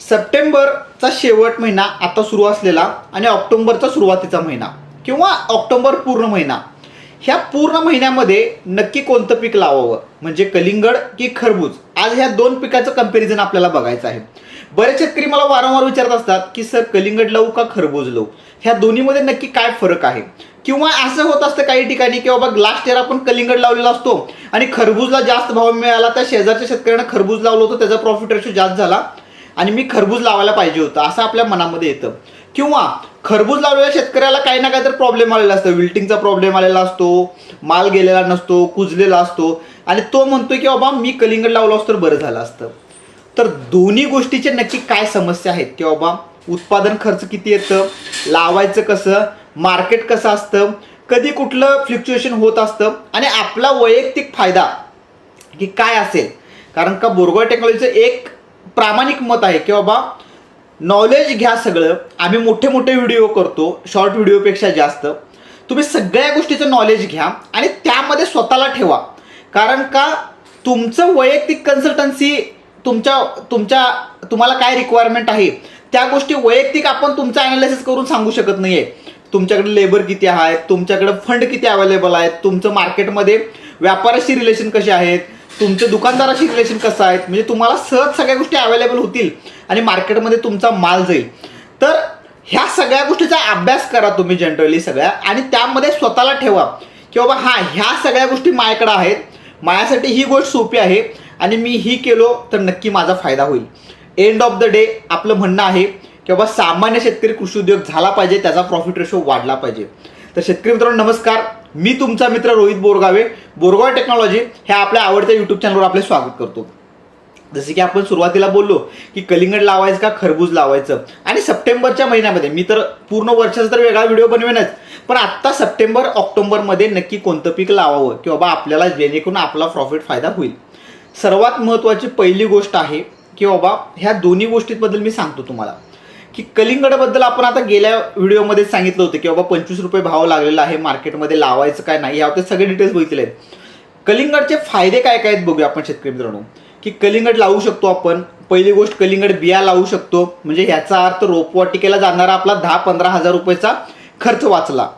सप्टेंबरचा शेवट महिना आता सुरू असलेला आणि ऑक्टोंबरचा सुरुवातीचा महिना किंवा ऑक्टोबर पूर्ण महिना. ह्या पूर्ण महिन्यामध्ये नक्की कोणतं पीक लावावं? म्हणजे कलिंगड की खरबूज? आज ह्या दोन पिकाचं कंपॅरिझन आपल्याला बघायचं आहे. बरेच शेतकरी मला वारंवार विचारत असतात की सर कलिंगड लावू का खरबूज लावू? ह्या दोन्हीमध्ये नक्की काय फरक आहे? किंवा असं होत असतं काही ठिकाणी की बाबा लास्ट इयर आपण कलिंगड लावलेला असतो आणि खरबूजला जास्त भाव मिळाला त्या शेजारच्या शेतकऱ्यांना खरबूज लावलं होतं त्याचा प्रॉफिट रेशो जास्त झाला. आणि मी खरबूज लावायला पाहिजे होतं असं आपल्या मनामध्ये येतं. किंवा खरबूज लावलेल्या शेतकऱ्याला काही ना काही तर प्रॉब्लेम आलेला असतो. विल्टिंगचा प्रॉब्लेम आलेला असतो माल गेलेला नसतो कुजलेला असतो. आणि तो म्हणतोय की बाबा मी कलिंगड लावलं असतं तर बरं झालं असतं. तर दोन्ही गोष्टीचे नक्की काय समस्या आहेत? की बाबा उत्पादन खर्च किती येतं? लावायचं कसं? मार्केट कसं असतं? कधी कुठलं फ्लक्च्युएशन होत असतं? आणि आपला वैयक्तिक फायदा की काय असेल? कारण का बोरगोळ टेक्नॉलॉजीचं एक प्रामाणिक मत आहे की बाबा नॉलेज घ्या सगळं. आम्ही मोठे मोठे व्हिडिओ करतो शॉर्ट व्हिडिओपेक्षा जास्त. तुम्ही सगळ्या गोष्टीचं नॉलेज घ्या आणि त्यामध्ये स्वतःला ठेवा. कारण का तुमचं वैयक्तिक कन्सल्टन्सी तुमच्या तुमच्या तुम्हाला काय रिक्वायरमेंट आहे त्या गोष्टी वैयक्तिक आपण तुमचं अनालिसिस करून सांगू शकत नाही आहे तुमच्याकडे लेबर किती आहेत तुमच्याकडे फंड किती अवेलेबल आहेत तुमचं मार्केटमध्ये व्यापाराशी रिलेशन कसे आहेत तुमच्या दुकानदाराशी रिलेशन कसं आहे? म्हणजे तुम्हाला सहज सगळ्या गोष्टी अवेलेबल होतील आणि मार्केटमध्ये तुमचा माल जाईल. तर ह्या सगळ्या गोष्टीचा अभ्यास करा तुम्ही जनरली सगळ्या आणि त्यामध्ये स्वतःला ठेवा की बाबा हां ह्या सगळ्या गोष्टी माझ्याकडे आहेत. माझ्यासाठी ही गोष्ट सोपी आहे आणि मी ही केलो तर नक्की माझा फायदा होईल. एंड ऑफ द डे आपलं म्हणणं आहे की बाबा सामान्य शेतकरी कृषी उद्योग झाला पाहिजे त्याचा प्रॉफिट रेशो वाढला पाहिजे. तर शेतकरी मित्रांनो नमस्कार. मी तुमचा मित्र रोहित बोरगावे बोरगाव टेक्नॉलॉजी ह्या आपल्या आवडत्या युट्यूब चॅनलवर आपले स्वागत करतो. जसे की आपण सुरुवातीला बोललो की कलिंगड लावायचं का खरबूज लावायचं? आणि सप्टेंबरच्या महिन्यामध्ये मी तर पूर्ण वर्षाचा तर वेगळा व्हिडिओ बनवेनच पण आत्ता सप्टेंबर ऑक्टोबरमध्ये नक्की कोणतं पीक लावावं? की बाबा आपल्याला जेणेकरून आपला प्रॉफिट फायदा होईल. सर्वात महत्त्वाची पहिली गोष्ट आहे की बाबा ह्या दोन्ही गोष्टींबद्दल मी सांगतो तुम्हाला. की कलिंगडबद्दल आपण आता गेल्या व्हिडिओमध्ये सांगितलं होतं की बाबा पंचवीस रुपये भाव लागलेला आहे मार्केटमध्ये लावायचं काय नाही यावर सगळे डिटेल्स बघितले आहेत. कलिंगडचे फायदे काय काय आहेत बघूया आपण शेतकरी मित्रांनो. की कलिंगड लावू शकतो आपण पहिली गोष्ट कलिंगड बिया लावू शकतो म्हणजे ह्याचा अर्थ रोपवाटिकेला जाणारा आपला दहा पंधरा हजार रुपयेचा खर्च वाचला.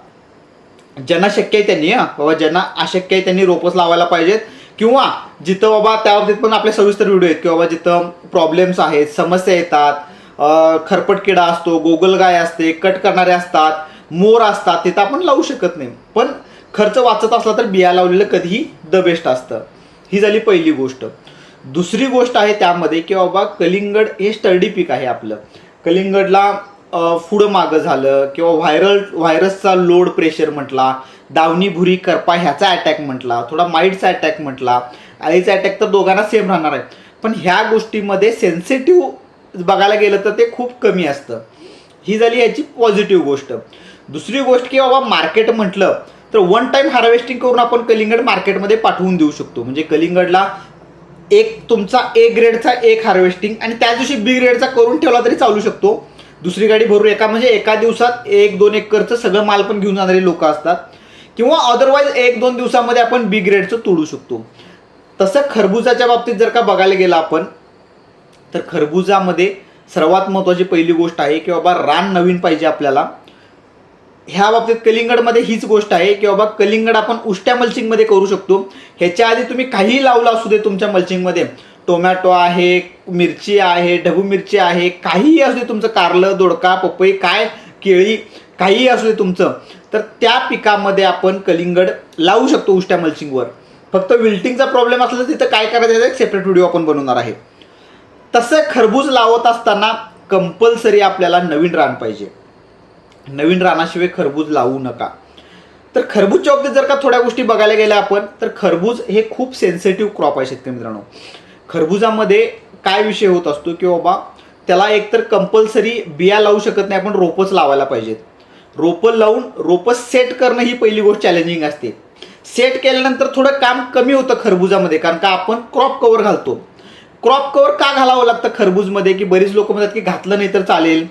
ज्यांना शक्य आहे त्यांनी हा बाबा ज्यांना अशक्य आहे त्यांनी रोपच लावायला पाहिजेत. किंवा जिथं बाबा त्या बाबतीत पण आपले सविस्तर व्हिडिओ आहेत की बाबा जिथं प्रॉब्लेम्स आहेत समस्या येतात खरपटकिडा खरपट किडा असतो गोगलगाय असते कट करणारे असतात मोर असतात ते तर आपण लावू शकत नाही. पण खर्च वाचत असला तर बिया लावलेलं कधीही द बेस्ट असतं. ही झाली पहिली गोष्ट. दुसरी गोष्ट आहे त्यामध्ये की बाबा कलिंगड हे स्टर्डी पीक आहे आपलं. कलिंगडला पुढं मागं झालं किंवा व्हायरल व्हायरसचा लोड प्रेशर म्हटला दावणी भुरी करपा ह्याचा अटॅक म्हटला थोडा माईटचा अटॅक म्हटला आळीचा अटॅक तर दोघांना सेम राहणार आहे. पण ह्या गोष्टीमध्ये सेन्सिटिव्ह बघायला गेलं तर ते खूप कमी असतं. ही झाली याची पॉझिटिव्ह गोष्ट. दुसरी गोष्ट की बाबा मार्केट म्हटलं तर वन टाईम हार्वेस्टिंग करून आपण कलिंगड मार्केटमध्ये पाठवून देऊ शकतो. म्हणजे कलिंगडला एक तुमचा ए ग्रेडचा एक हार्वेस्टिंग आणि त्याच दिवशी बी ग्रेडचा करून ठेवला तरी चालू शकतो. दुसरी गाडी भरून एका म्हणजे एका दिवसात एक दोन एकरचं सगळं माल पण घेऊन जाणारे लोक असतात. किंवा अदरवाईज एक दोन दिवसामध्ये आपण बी ग्रेडचं तोडू शकतो. तसं खरबुजाच्या बाबतीत जर का बघायला गेलं आपण तर खरबुजामध्ये सर्वात महत्त्वाची पहिली गोष्ट आहे की बाबा रान नवीन पाहिजे आपल्याला. ह्या बाबतीत कलिंगडमध्ये हीच गोष्ट आहे की बाबा कलिंगड आपण उष्ट्या मल्चिंगमध्ये करू शकतो. ह्याच्या आधी तुम्ही काहीही लावलं असू दे तुमच्या मल्चिंगमध्ये. टोमॅटो आहे मिरची आहे ढबू मिरची आहे काहीही असू दे तुमचं कारलं दोडका पपई काय केळी काहीही असू दे तुमचं. तर त्या पिकामध्ये आपण कलिंगड लावू शकतो उष्ट्या मल्चिंगवर. फक्त विल्टिंगचा प्रॉब्लेम असला तर तिथं काय करायचं एक सेपरेट व्हिडिओ आपण बनवणार आहे. तसं खरबूज लावत असताना कंपल्सरी आपल्याला नवीन रान पाहिजे. नवीन रानाशिवाय खरबूज लावू नका. तर खरबूजच्या बाबतीत जर का थोड्या गोष्टी बघायला गेल्या आपण तर खरबूज हे खूप सेन्सिटिव्ह क्रॉप आहे शेतकरी मित्रांनो. खरबुजामध्ये काय विषय होत असतो की बाबा त्याला एकतर कंपल्सरी बिया लावू शकत नाही आपण रोपच लावायला पाहिजेत. रोपं लावून रोपं सेट करणं ही पहिली गोष्ट चॅलेंजिंग असते. सेट केल्यानंतर थोडं काम कमी होतं खरबुजामध्ये कारण का आपण क्रॉप कवर घालतो. क्रॉप कवर का घालावं लागतं खरबूजमध्ये? की बरीच लोक म्हणतात की घातलं नाही तर चालेल.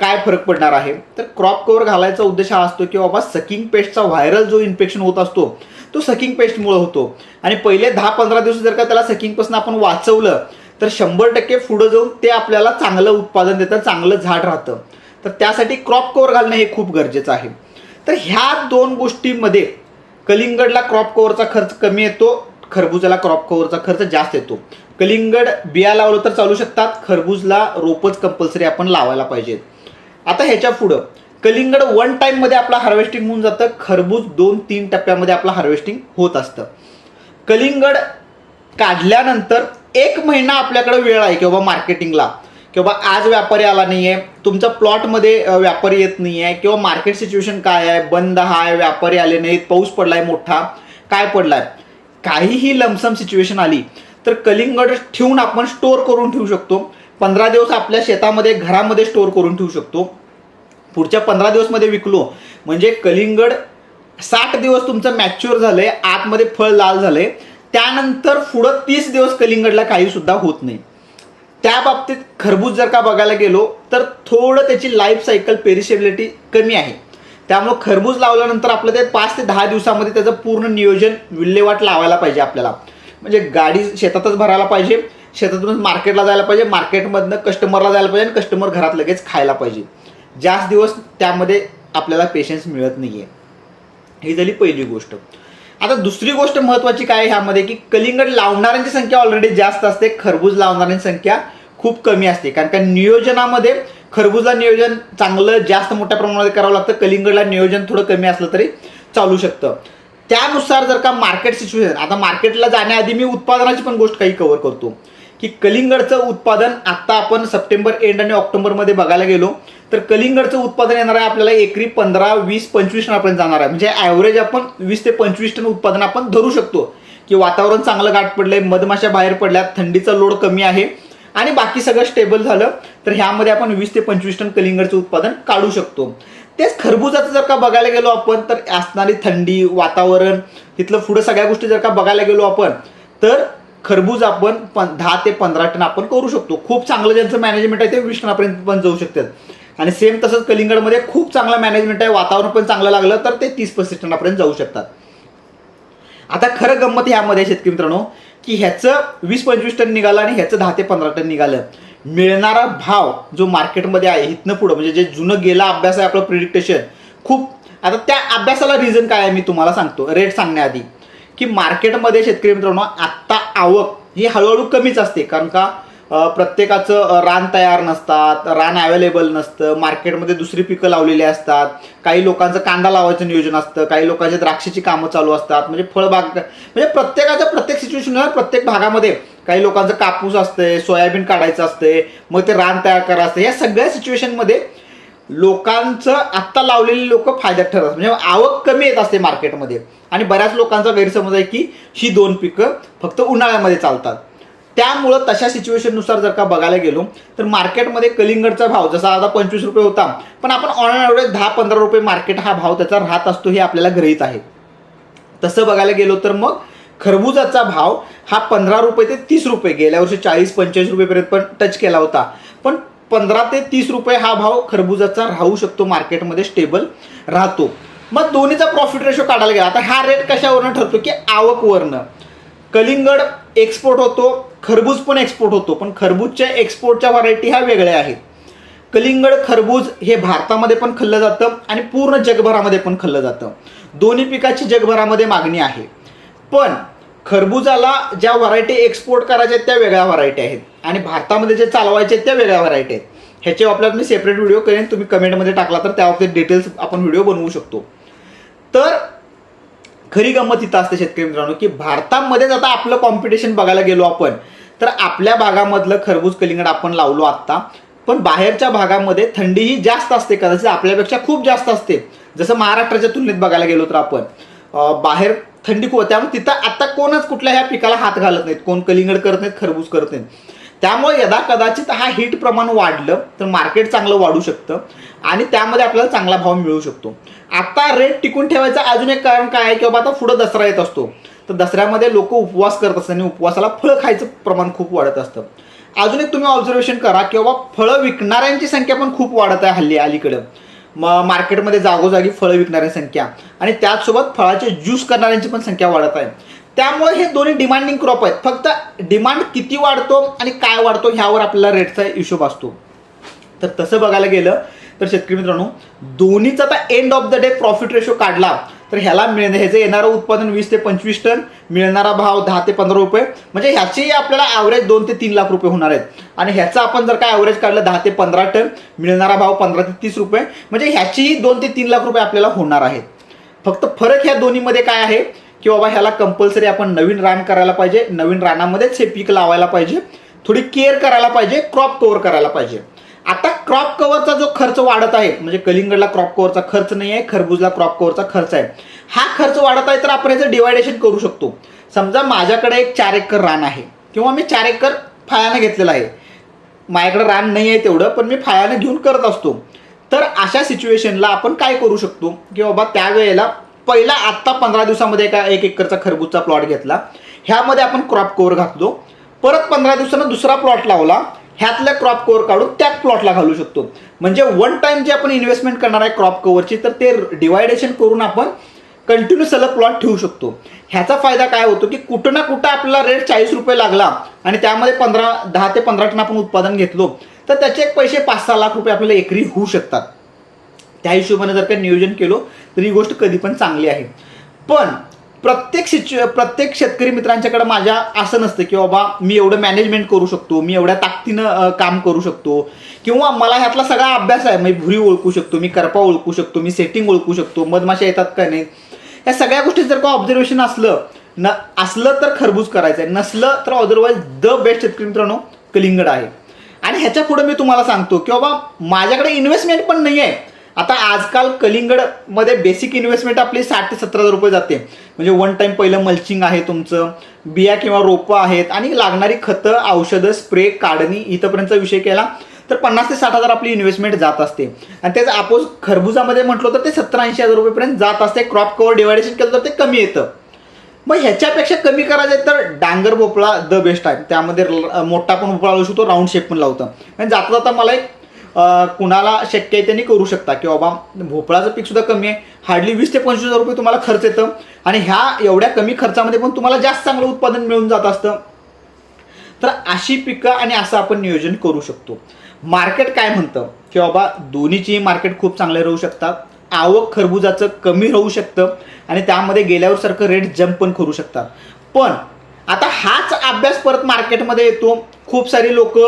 काय फरक पडणार आहे? तर क्रॉप कवर घालायचा उद्देश हा असतो की बाबा सकिंग पेस्टचा व्हायरल जो इन्फेक्शन होत असतो तो सकिंग पेस्टमुळे होतो. आणि पहिले दहा पंधरा दिवस जर का त्याला सकिंगपासून आपण वाचवलं तर शंभर टक्के पुढं जाऊन ते आपल्याला चांगलं उत्पादन देतं चांगलं झाड राहतं. तर त्यासाठी क्रॉप कव्हर घालणं हे खूप गरजेचं आहे. तर ह्या दोन गोष्टींमध्ये कलिंगडला क्रॉप कव्हरचा खर्च कमी येतो खरबूजाला क्रॉप कव्हरचा खर्च जास्त येतो. कलिंगड बिया लावलं तर चालू शकतात. खरबूजला रोपच कंपल्सरी आपण लावायला पाहिजेत. आता ह्याच्या पुढं. कलिंगड वन टाईममध्ये आपलं हार्वेस्टिंग होऊन जातं. खरबूज दोन तीन टप्प्यामध्ये आपलं हार्वेस्टिंग होत असतं. कलिंगड काढल्यानंतर एक महिना आपल्याकडे वेळ आहे किंवा मार्केटिंगला किंवा आज व्यापारी आला नाही आहे तुमच्या प्लॉटमध्ये व्यापारी येत नाही आहे किंवा मार्केट सिच्युएशन काय आहे? बंद आहे व्यापारी आले नाहीत. पाऊस पडलाय मोठा. काय पडलाय? काहीही लमसम सिच्युएशन आली. तर कलिंगड ठेवून आपण स्टोअर करून ठेवू शकतो. पंधरा दिवस आपल्या शेतामध्ये घरामध्ये स्टोअर करून ठेवू शकतो. पुढच्या पंधरा दिवसमध्ये विकलो म्हणजे कलिंगड साठ दिवस तुमचं मॅच्युअर झालंय आतमध्ये फळ लाल झालंय. त्यानंतर पुढं तीस दिवस कलिंगडला काही सुद्धा होत नाही. त्या बाबतीत खरबूज जर का बघायला गेलो तर थोडं त्याची लाईफ सायकल पेरिशेबिलिटी कमी आहे. त्यामुळं खरबूज लावल्यानंतर आपलं ते पाच ते दहा दिवसामध्ये त्याचं पूर्ण नियोजन विल्हेवाट लावायला पाहिजे आपल्याला. म्हणजे गाडी शेतातच भरायला पाहिजे शेतातूनच मार्केटला जायला पाहिजे मार्केटमधनं कस्टमरला जायला पाहिजे आणि कस्टमर घरात लगेच खायला पाहिजे. जास्त दिवस त्यामध्ये आपल्याला पेशन्स मिळत नाही आहे ही झाली पहिली गोष्ट. आता दुसरी गोष्ट महत्त्वाची काय ह्यामध्ये की कलिंगड लावणाऱ्यांची संख्या ऑलरेडी जास्त असते खरबूज लावणाऱ्यांची संख्या खूप कमी असते. कारण का नियोजनामध्ये खरबूजला नियोजन चांगलं जास्त मोठ्या प्रमाणामध्ये करावं लागतं कलिंगडला नियोजन थोडं कमी असलं तरी चालू शकतं. त्यानुसार जर का मार्केट सिच्युएशन आता मार्केटला जाण्याआधी मी उत्पादनाची पण गोष्ट काही कव्हर करतो. की कलिंगडचं उत्पादन आत्ता आपण सप्टेंबर एंड आणि ऑक्टोबरमध्ये बघायला गेलो तर कलिंगडचं उत्पादन येणार आहे आपल्याला एकरी पंधरा वीस पंचवीस टनापर्यंत जाणार आहे. म्हणजे ॲव्हरेज आपण वीस ते पंचवीस टन उत्पादन आपण धरू शकतो. की वातावरण चांगलं गाठ पडलंय मधमाशा बाहेर पडल्यात थंडीचा लोड कमी आहे आणि बाकी सगळं स्टेबल झालं तर ह्यामध्ये आपण वीस ते पंचवीस टन कलिंगडचं उत्पादन काढू शकतो. तेच खरबुजाचं जर का बघायला गेलो आपण तर असणारी थंडी वातावरण तिथलं पुढं सगळ्या गोष्टी जर का बघायला गेलो आपण तर खरबूज आपण पण दहा ते पंधरा टन आपण करू शकतो. खूप चांगलं ज्यांचं मॅनेजमेंट आहे ते वीस टनापर्यंत पण जाऊ शकतात. आणि सेम तसंच कलिंगडमध्ये खूप चांगलं मॅनेजमेंट आहे वातावरण पण चांगलं लागलं तर ते तीस पस्तीस टनापर्यंत जाऊ शकतात. आता खरं गंमत ह्यामध्ये शेतकरी मित्रांनो की ह्याचं वीस पंचवीस टन निघालं आणि ह्याचं दहा ते पंधरा टन निघालं. मिळणारा भाव जो मार्केटमध्ये आहे इथनं पुढं म्हणजे जे जुनं गेला अभ्यास आहे आपलं प्रिडिक्टेशन खूप आता त्या अभ्यासाला रिझन काय आहे मी तुम्हाला सांगतो. रेट सांगण्याआधी की मार्केटमध्ये शेतकरी मित्रांनो आत्ता आवक ही हळूहळू कमीच असते. कारण का प्रत्येकाचं रान तयार नसतात रान अवेलेबल नसतं मार्केटमध्ये दुसरी पिकं लावलेली असतात काही लोकांचं कांदा लावायचं नियोजन असतं काही लोकांचे द्राक्षाची कामं चालू असतात म्हणजे फळबाग म्हणजे प्रत्येकाचं प्रत्येक सिच्युएशनवर प्रत्येक भागामध्ये काही लोकांचं कापूस असतंय सोयाबीन काढायचं असतंय मग ते रान तयार करायचं असतं. या सगळ्या सिच्युएशनमध्ये लोकांचं आत्ता लावलेली लोक फायद्यात ठरतात म्हणजे आवक कमी येत असते मार्केटमध्ये. आणि बऱ्याच लोकांचा गैरसमज आहे की ही दोन पिकं फक्त उन्हाळ्यामध्ये चालतात. त्यामुळं तशा सिच्युएशननुसार जर का बघायला गेलो तर मार्केटमध्ये कलिंगडचा भाव जसा आता पंचवीस रुपये होता पण आपण ऑन ॲव्हरेज दहा पंधरा रुपये मार्केट हा भाव त्याचा राहत असतो हे आपल्याला गृहीत आहे. तसं बघायला गेलो तर मग खरबुजाचा भाव हा पंधरा रुपये ते तीस रुपये. गेल्या वर्षी चाळीस पंचेचाळीस रुपयेपर्यंत पण टच केला होता. पण पंधरा ते तीस रुपये हा भाव खरबुजाचा राहू शकतो मार्केटमध्ये स्टेबल राहतो. मग दोन्हीचा प्रॉफिट रेशो काढायला गेला. आता हा रेट कशावरनं ठरतो की आवकवरनं. कलिंगड एक्सपोर्ट होतो खरबूज पण एक्सपोर्ट होतो पण खरबूजच्या एक्सपोर्टच्या व्हरायटी ह्या वेगळ्या आहेत. कलिंगड खरबूज हे भारतामध्ये पण खाल्लं जातं आणि पूर्ण जगभरामध्ये पण खाल्लं जातं. दोन्ही पिकाची जगभरामध्ये मागणी आहे. पण खरबुजाला ज्या व्हरायटी एक्सपोर्ट करायच्या आहेत त्या वेगळ्या व्हरायटी आहेत. आणि भारतामध्ये जे चालवायचे आहेत त्या वेगळ्या व्हरायटी आहेत. ह्याचे आपल्याला मी सेपरेट व्हिडिओ करेन तुम्ही कमेंटमध्ये टाकला तर त्या बाबतीत डिटेल्स आपण व्हिडिओ बनवू शकतो. तर खरी गंमत इथं असते शेतकरी मित्रांनो की भारतामध्येच आता आपलं कॉम्पिटिशन बघायला गेलो आपण तर आपल्या भागामधलं खरबूज कलिंगड आपण लावलो आत्ता. पण बाहेरच्या भागामध्ये थंडी ही जास्त असते कदाचित आपल्यापेक्षा खूप जास्त असते. जसं महाराष्ट्राच्या तुलनेत बघायला गेलो तर आपण. बाहेर थंडी खूप त्यामुळे तिथं आता कोणच कुठल्या ह्या पिकाला हात घालत नाहीत. कोण कलिंगड करत नाहीत खरबूज करत नाहीत. त्यामुळे यदा कदाचित हा हीट प्रमाण वाढलं तर मार्केट चांगलं वाढू शकतं आणि त्यामध्ये आपल्याला चांगला भाव मिळू शकतो. आता रेट टिकून ठेवायचं अजून एक कारण काय आहे की बाबा आता पुढं दसरा येत असतो. तर दसऱ्यामध्ये लोक उपवास करत असतात आणि उपवासाला फळं खायचं प्रमाण खूप वाढत असतं. अजून एक तुम्ही ऑब्झर्वेशन करा की बाबा फळं विकणाऱ्यांची संख्या पण खूप वाढत आहे हल्ली अलीकडं. म मार्केटमध्ये जागोजागी फळं विकणाऱ्यांची संख्या. आणि त्याचसोबत फळाचे ज्यूस करणाऱ्यांची पण संख्या वाढत आहे. त्यामुळे हे दोन्ही डिमांडिंग क्रॉप आहेत. फक्त डिमांड किती वाढतो आणि काय वाढतो ह्यावर आपल्याला रेटचा हिशोब असतो. तर तसं बघायला गेलं तर शेतकरी मित्रांनो दोन्हीचा आता end of the day profit ratio काढला. तर ह्याला मिळणं ह्याचं येणारं उत्पादन वीस ते पंचवीस टन मिळणारा भाव दहा ते पंधरा रुपये. म्हणजे ह्याचेही आपल्याला ॲव्हरेज दोन ते तीन लाख रुपये होणार आहेत. आणि ह्याचा आपण जर काय ॲव्हरेज काढलं दहा ते पंधरा टन मिळणारा भाव पंधरा ते तीस रुपये. म्हणजे ह्याचीही दोन ते तीन लाख रुपये आपल्याला होणार आहेत. फक्त फरक ह्या दोन्हीमध्ये काय आहे की बाबा ह्याला कंपल्सरी आपण नवीन रान करायला पाहिजे नवीन रानामध्येच हे पीक लावायला पाहिजे. थोडी केअर करायला पाहिजे क्रॉप कव्हर करायला पाहिजे. आता क्रॉप कव्हरचा जो खर्च वाढत आहे म्हणजे कलिंगडला क्रॉप कव्हरचा खर्च नाही आहे खरबूजला क्रॉप कव्हरचा खर्च आहे. हा खर्च वाढत आहे तर आपण याचं डिवायडेशन करू शकतो. समजा माझ्याकडे एक चार एकर रान आहे किंवा मी चार एकर फायानं घेतलेलं आहे. माझ्याकडे रान नाही आहे तेवढं पण मी फायानं घेऊन करत असतो. तर अशा सिच्युएशनला आपण काय करू शकतो? की बाबा त्यावेळेला पहिला आत्ता पंधरा दिवसामध्ये एका एक एकरचा खरबूजचा प्लॉट घेतला. ह्यामध्ये आपण क्रॉप कव्हर घातलो. परत पंधरा दिवसानं दुसरा प्लॉट लावला. ह्यातल्या क्रॉप कव्हर काढून त्यात प्लॉटला घालू शकतो. म्हणजे वन टाइम जे आपण इन्व्हेस्टमेंट करणार आहे क्रॉप कव्हरची तर ते डिवायडेशन करून आपण कंटिन्यू सलग प्लॉट ठेवू शकतो. ह्याचा फायदा काय होतो की कुठं ना कुठं आपला रेट चाळीस रुपये लागला आणि त्यामध्ये पंधरा दहा ते पंधरा टन आपण उत्पादन घेतलो तर त्याचे एक पैसे पाच सहा लाख रुपये आपल्याला एकरी होऊ शकतात. त्या हिशोबाने जर का नियोजन केलं तर ही गोष्ट कधी पण चांगली आहे. पण प्रत्येक सिच्यु प्रत्येक शेतकरी मित्रांच्याकडे माझ्या असं नसतं की बाबा मी एवढं मॅनेजमेंट करू शकतो मी एवढ्या ताकदीनं काम करू शकतो. किंवा मला ह्यातला सगळा अभ्यास आहे मी भुरी ओळखू शकतो मी करपा ओळखू शकतो मी सेटिंग ओळखू शकतो मधमाशा येतात का नाही? या सगळ्या गोष्टी जर का ऑब्झर्वेशन असलं न असलं तर खरबूज करायचं आहे नसलं तर अदरवाईज द बेस्ट शेतकरी मित्रांनो कलिंगड आहे. आणि ह्याच्या पुढे मी तुम्हाला सांगतो की बाबा माझ्याकडे इन्व्हेस्टमेंट पण नाही आहे आता आजकाल कलिंगडमध्ये बेसिक इन्व्हेस्टमेंट आपली साठ ते सतरा हजार रुपये जाते. म्हणजे वन टाईम पहिलं मल्चिंग आहे तुमचं बिया किंवा रोपं आहेत आणि लागणारी खतं औषधं स्प्रे काढणी इथंपर्यंतचा विषय केला तर पन्नास ते साठ हजार आपली इन्व्हेस्टमेंट जात असते. आणि त्याचं अपोज खरबुजामध्ये म्हटलं तर ते सत्तर ऐंशी हजार रुपयेपर्यंत जात असते. क्रॉप कव्हर डिवायडेशन केलं तर ते कमी येतं. मग ह्याच्यापेक्षा कमी करायचं आहे तर डांगर भोपळा द बेस्ट आहे. त्यामध्ये मोठा पण भोपळा लावू शकतो राऊंड शेप पण लावतं. आणि जाता जाता मला एक कुणाला शक्य आहे त्यांनी करू शकता. की बाबा भोपळाचं पीकसुद्धा कमी आहे. हार्डली वीस ते पंचवीस हजार रुपये तुम्हाला खर्च येतं. आणि ह्या एवढ्या कमी खर्चामध्ये पण तुम्हाला जास्त चांगलं उत्पादन मिळून जात असतं. तर अशी पिकं आणि असं आपण नियोजन करू शकतो. मार्केट काय म्हणतं? की बाबा दोन्हीची मार्केट खूप चांगले राहू शकतात. आवक खरबुजाचं कमी राहू शकतं. आणि त्यामध्ये गेल्यावर सारखं रेट जम्प पण करू शकतात. पण आता हाच अभ्यास परत मार्केटमध्ये येतो. खूप सारी लोक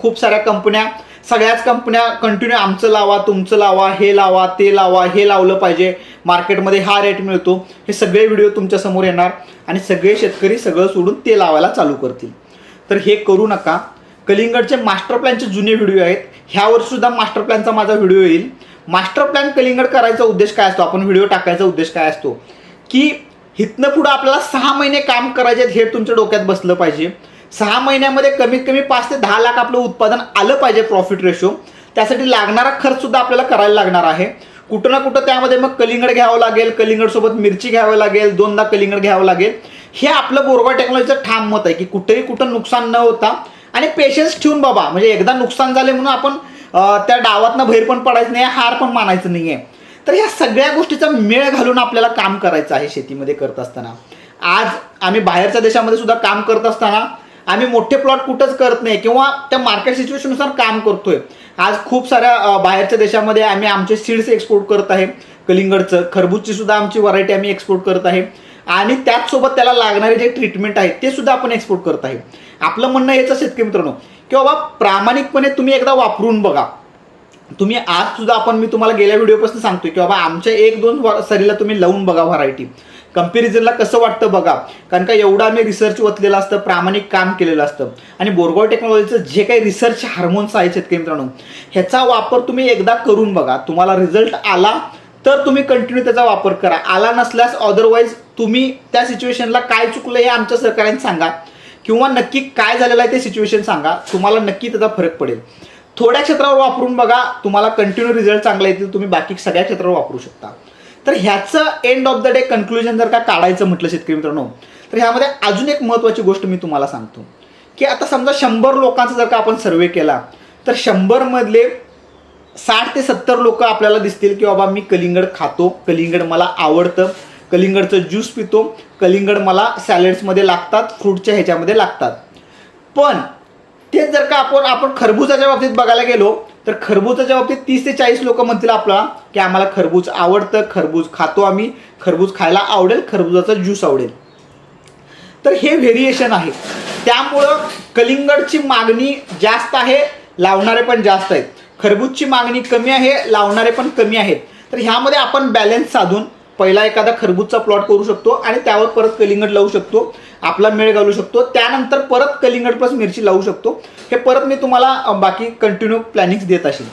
खूप साऱ्या कंपन्या सगळ्याच कंपन्या कंटिन्यू आमचं लावा तुमचं लावा हे लावा ते लावा हे लावलं पाहिजे. मार्केटमध्ये हा रेट मिळतो. हे सगळे व्हिडिओ तुमच्यासमोर येणार. आणि सगळे शेतकरी सगळं सोडून ते लावायला चालू करतील. तर हे करू नका. कलिंगडचे मास्टर प्लॅनचे जुने व्हिडिओ आहेत. ह्यावरसुद्धा मास्टर प्लॅनचा माझा व्हिडिओ येईल. मास्टर प्लॅन कलिंगड करायचा उद्देश काय असतो? आपण व्हिडिओ टाकायचा उद्देश काय असतो? की इथनं पुढं आपल्याला सहा महिने काम करायचे हे तुमच्या डोक्यात बसलं पाहिजे. सहा महिन्यामध्ये कमीत कमी पाच ते दहा लाख आपलं उत्पादन आलं पाहिजे प्रॉफिट रेशो त्यासाठी लागणारा खर्च सुद्धा आपल्याला करायला लागणार आहे. कुठं ना कुठं त्यामध्ये मग कलिंगड घ्यावं लागेल कलिंगडसोबत मिरची घ्यावं लागेल दोनदा कलिंगड घ्यावं लागेल. हे आपलं बोरगा टेक्नॉलॉजीचं ठाम मत आहे की कुठेही कुठं नुकसान न होता आणि पेशन्स ठेवून बाबा म्हणजे एकदा नुकसान झाले म्हणून आपण त्या डावातनं बाहेर पण पडायचं नाही हार पण मानायचं नाही आहे तर ह्या सगळ्या गोष्टीचा मेळ घालून आपल्याला काम करायचं आहे शेतीमध्ये करत असताना. आज आम्ही बाहेरच्या देशामध्ये सुद्धा काम करत असताना आम्ही मोठे प्लॉट कुठंच करत नाही. किंवा त्या मार्केट सिच्युएशननुसार काम करतोय. आज खूप साऱ्या बाहेरच्या देशामध्ये आम्ही आमचे सीड्स एक्सपोर्ट करत आहे. कलिंगडचं खरबूजची सुद्धा आमची व्हरायटी आम्ही एक्सपोर्ट करत आहे. आणि त्याचसोबत त्याला लागणारे जे ट्रीटमेंट आहे ते सुद्धा आपण एक्सपोर्ट करत आहे. आपलं म्हणणं हेच शेतकरी मित्रांनो की बाबा प्रामाणिकपणे तुम्ही एकदा वापरून बघा. तुम्ही आज सुद्धा आपण मी तुम्हाला गेल्या व्हिडिओपासून सांगतोय की बाबा आमच्या एक दोन सरीला तुम्ही लावून बघा व्हरायटी कम्पॅरिझनला कसं वाटतं बघा? कारण का एवढं आम्ही रिसर्च ओतलेलं असतं प्रामाणिक काम केलेलं असतं. आणि बोरगाव टेक्नॉलॉजीचं जे काही रिसर्च हार्मोन्स आहेत शेतकरी मित्रांनो ह्याचा वापर तुम्ही एकदा करून बघा. तुम्हाला रिझल्ट आला तर तुम्ही कंटिन्यू त्याचा वापर करा. आला नसल्यास अदरवाईज तुम्ही त्या सिच्युएशनला काय चुकलं हे आमच्या सहकार्याने सांगा. किंवा नक्की काय झालेलं आहे ते सिच्युएशन सांगा. तुम्हाला नक्की त्याचा फरक पडेल. थोड्या क्षेत्रावर वापरून बघा तुम्हाला कंटिन्यू रिझल्ट चांगला येतील तुम्ही बाकी सगळ्या क्षेत्रावर वापरू शकता. तर ह्याचं end of the day conclusion जर का काढायचं म्हटलं शेतकरी मित्रांनो तर ह्यामध्ये अजून एक महत्त्वाची गोष्ट मी तुम्हाला सांगतो. की आता समजा शंभर लोकांचा जर का आपण सर्वे केला तर शंभरमधले साठ ते सत्तर लोक आपल्याला दिसतील की बाबा मी कलिंगड खातो कलिंगड मला आवडतं कलिंगडचं ज्यूस पितो कलिंगड मला सॅलड्समध्ये लागतात फ्रूटच्या ह्याच्यामध्ये लागतात. पण तेच जर का आपण आपण खरबुजाच्या बाबतीत बघायला गेलो तर खरबुजाच्या बाबतीत तीस ते चाळीस लोक म्हणतील आपला की आम्हाला खरबूज आवडतं खरबूज खातो आम्ही खरबूज खायला आवडेल खरबुजाचा ज्यूस आवडेल. तर हे व्हेरिएशन आहे. त्यामुळं कलिंगडची मागणी जास्त आहे लावणारे पण जास्त आहेत. खरबूजची मागणी कमी आहे लावणारे पण कमी आहेत. तर ह्यामध्ये आपण बॅलन्स साधून पहिला एखादा खरबूजचा प्लॉट करू शकतो आणि त्यावर परत कलिंगड लावू शकतो आपला मेळ घालू शकतो त्यानंतर परत कलिंगड प्लस मिरची लावू शकतो. हे परत मी तुम्हाला बाकी कंटिन्यू प्लॅनिंग्स देत असेल.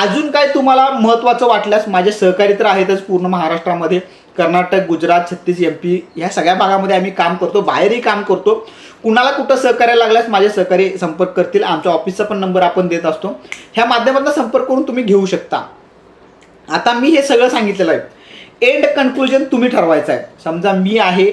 अजून काय तुम्हाला महत्त्वाचं वाटल्यास माझे सहकारी तर आहेतच पूर्ण महाराष्ट्रामध्ये. कर्नाटक गुजरात छत्तीस एम पी ह्या सगळ्या भागामध्ये आम्ही काम करतो बाहेरही काम करतो. कुणाला कुठं सहकार्य लागल्यास माझे सहकारी संपर्क करतील. आमच्या ऑफिसचा पण नंबर आपण देत असतो. ह्या माध्यमातून संपर्क करून तुम्ही घेऊ शकता. आता मी हे सगळं सांगितलेलं आहे. एंड कन्क्लुजन तुम्ही ठरवायचं आहे. समजा मी आहे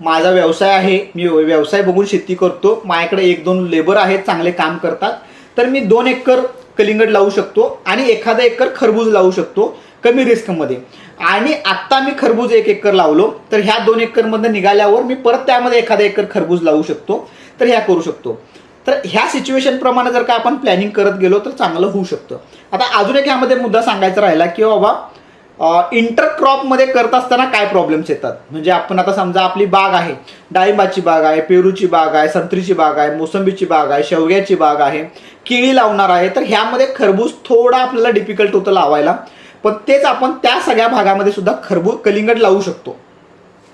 माझा व्यवसाय आहे मी व्यवसाय बघून शेती करतो माझ्याकडे एक दोन लेबर आहेत चांगले काम करतात तर मी दोन एकर कलिंगड लावू शकतो आणि एखादा एकर खरबूज लावू शकतो कमी रिस्कमध्ये आणि आत्ता मी खरबूज एक एकर लावलो तर ह्या दोन एकरमधनं निघाल्यावर मी परत त्यामध्ये एखादा एकर खरबूज लावू शकतो तर ह्या करू शकतो. तर ह्या सिच्युएशनप्रमाणे जर का आपण प्लॅनिंग करत गेलो तर चांगलं होऊ शकतं. आता अजून एक ह्यामध्ये मुद्दा सांगायचा राहिला की बाबा इंटरक्रॉपमध्ये करत असताना काय प्रॉब्लेम्स येतात? म्हणजे आपण आता समजा आपली बाग आहे. डाळिंबाची बाग आहे पेरूची बाग आहे संत्रीची बाग आहे मोसंबीची बाग आहे शेवग्याची बाग आहे केळी लावणार आहे तर ह्यामध्ये खरबूज थोडा आपल्याला डिफिकल्ट होतं लावायला. पण तेच आपण त्या सगळ्या भागामध्ये सुद्धा खरबूज कलिंगड लावू शकतो.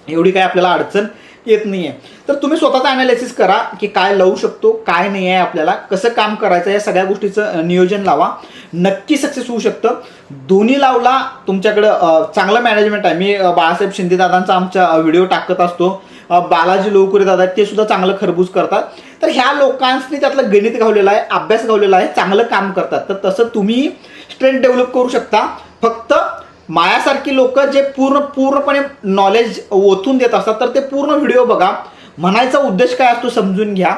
एवढी काय आपल्याला अडचण येत नाही आहे तर तुम्ही स्वतःचा अनालिसिस करा की काय लावू शकतो काय नाही आहे आपल्याला कसं काम करायचं या सगळ्या गोष्टीचं नियोजन लावा. नक्की सक्सेस होऊ शकतं. दोन्ही लावला तुमच्याकडं चांगलं मॅनेजमेंट आहे. मी बाळासाहेब शिंदे दादांचा आमचा व्हिडिओ टाकत असतो. बालाजी लोकुरे दादा ते सुद्धा चांगलं खरबूज करतात. तर ह्या लोकांनी त्यातलं गणित गावलेलं आहे अभ्यास घावलेला आहे चांगलं काम करतात. तर तसं तुम्ही स्ट्रेंथ डेव्हलप करू शकता. फक्त मायासारखी लोक जे पूर्ण पूर्णपणे नॉलेज ओतून देत असतात तर ते पूर्ण व्हिडिओ बघा. म्हणायचा उद्देश काय असतो समजून घ्या.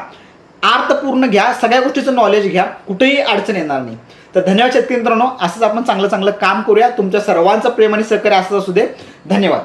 अर्थ पूर्ण घ्या. सगळ्या गोष्टीचं नॉलेज घ्या. कुठेही अडचण येणार नाही. तर धन्यवाद शेतकरी मित्रांनो. असंच आपण चांगलं चांगलं काम करूया. तुमच्या सर्वांचं प्रेम आणि सहकार्य असंच असू दे. धन्यवाद.